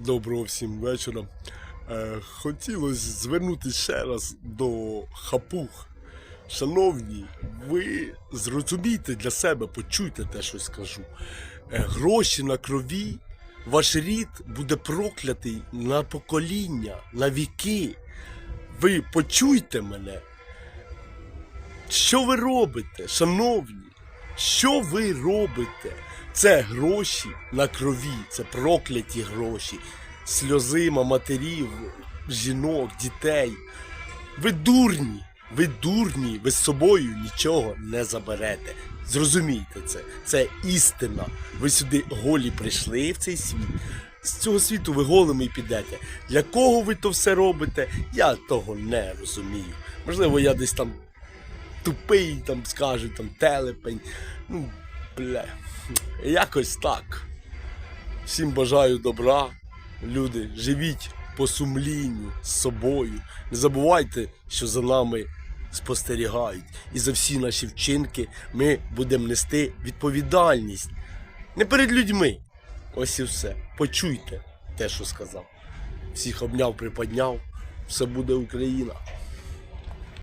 Доброго всім вечора. Е, хотілося звернутися ще раз до хапух. Шановні, ви зрозумійте для себе, почуйте те, що скажу. Е, гроші на крові, ваш рід буде проклятий на покоління, на віки. Ви почуйте мене. Що ви робите, шановні? Що ви робите? Це гроші на крові, це прокляті гроші, сльозима матерів, жінок, дітей. Ви дурні, ви дурні, ви з собою нічого не заберете. Зрозумійте це, це істина. Ви сюди голі прийшли в цей світ. З цього світу ви голими й підете. Для кого ви то все робите, я того не розумію. Можливо, я десь там тупий, там скажуть, там телепень. Ну, бля, якось так. Всім бажаю добра. Люди, живіть по сумлінню з собою. Не забувайте, що за нами спостерігають. І за всі наші вчинки ми будемо нести відповідальність. Не перед людьми. Ось і все. Почуйте те, що сказав. Всіх обняв, приподняв. Все буде Україна.